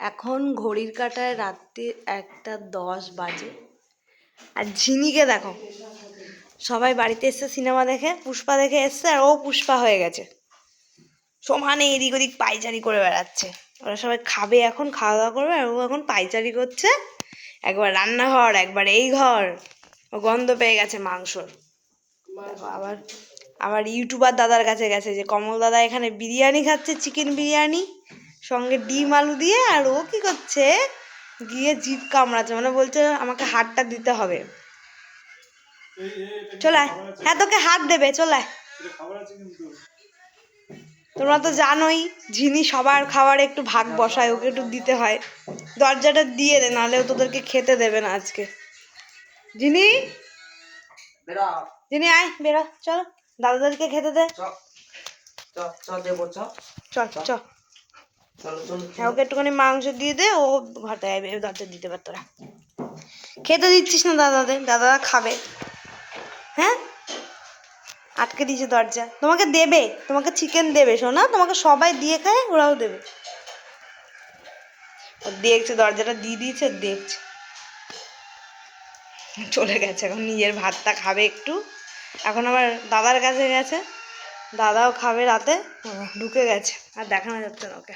এখন ঘড়ির কাঁটায় রাত্রি একটা দশ বাজে। আর ঝিনিকে দেখো, সবাই বাড়িতে এসছে, সিনেমা দেখে, পুষ্পা দেখে এসছে, আর ও পুষ্পা হয়ে গেছে। সমানে এদিক ওদিক পাইচারি করে বেড়াচ্ছে। ওরা সবাই খাবে এখন, খাওয়া দাওয়া করবে, আর ও এখন পাইচারি করছে। একবার রান্নাঘর, একবার এই ঘর। ও গন্ধ পেয়ে গেছে মাংসর। আবার আবার ইউটিউবার দাদার কাছে গেছে যে, কমল দাদা এখানে বিরিয়ানি খাচ্ছে, চিকেন বিরিয়ানি। সঙ্গে ডিম আলু দিয়ে আর ও কি করছে? গিয়ে জিভ কামড়াচ্ছে মানে বলছে আমাকে হাতটা দিতে হবে। চলে। হ্যাঁ তোকে হাত দেবে চলে। তোমরা তো জানোই ঝিনি সবার খাবার একটু ভাগ বসায় ওকে একটু দিতে হয়। দরজাটা দিয়ে দে নাহলে ও তোদেরকে খেতে দেবে না আজকে। ঝিনি? ঝিনি আয় বেরো চল। দাদাদেরকে খেতে দে। চল চলো চলো। হ্যাঁ ওকে একটুখানি মাংস দিয়ে দে, ও যাবে দরজা দিতে পার তোরা খেতে দিচ্ছিস না দাদাদের দাদারা খাবে। হ্যাঁ? আটকে দিয়েছে দরজা। তোমাকে দেবে, তোমাকে চিকেন দেবে শোনা তোমাকে সবাই দিয়ে খায়, ওরাও দেবে। দেখছে, দরজাটা দিয়ে দিয়েছে, দেখছে। চলে গেছে, এখন নিজের ভাতটা খাবে একটু। এখন আবার দাদার কাছে গেছে। দাদাও খাবে রাতে ঢুকে গেছে, আর দেখানো যাচ্ছে না ওকে।